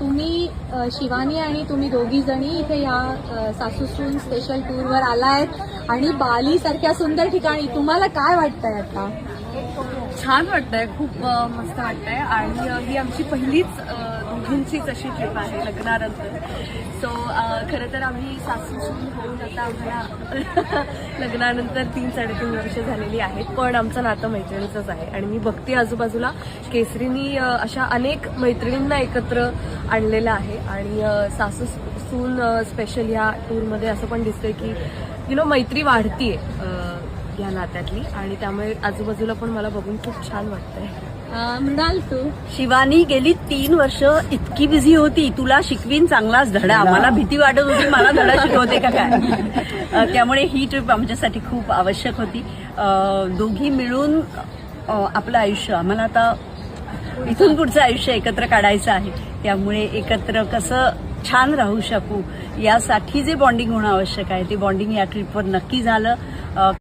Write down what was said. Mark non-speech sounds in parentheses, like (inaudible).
तुम्ही शिवानी आणि तुम्ही दोघी जणी इथे या सासूसून स्पेशल टूरवर आलायत. आणि बाली सारख्या सुंदर ठिकाणी तुम्हाला काय वाटतंय आता? छान वाटतंय. खूप मस्त वाटतंय. आणि ही आमची पहिलीच दोघींचीच अशी ट्रिप आहे लग्नानंतर. सो खरं तर आम्ही सासू सून होऊन आता आम्हाला (laughs) लग्नानंतर तीन साडेतीन वर्ष झालेली आहेत पण आमचं नातं मैत्रिणीचंच आहे. आणि मी बघते आजूबाजूला केसरीनी अशा अनेक मैत्रिणींना एकत्र आणलेलं आहे. आणि सासू सून स्पेशल ह्या टूरमध्ये असं पण दिसतंय की यु नो मैत्री वाढतीये. या नात्यातली आणि त्यामुळे आजूबाजूला पण मला बघून खूप छान वाटतंय. अ, मृणाल तू. शिवानी गेली तीन वर्ष इतकी बिझी होती. तुला शिकवीन चांगलाच धडा. मला भीती वाटत होती मला धडा शिकवते का काय? त्यामुळे ही ट्रिप आमच्यासाठी खूप आवश्यक होती. अ, दोघी मिळून अ, आपलं आयुष्य आम्हाला आता इथून पुढचं आयुष्य एकत्र काढायचं आहे. त्यामुळे एकत्र कसं छान राहू शकू यासाठी जे बॉन्डिंग होणं आवश्यक आहे. ते बॉन्डिंग या ट्रिपवर नक्की झालं. अ,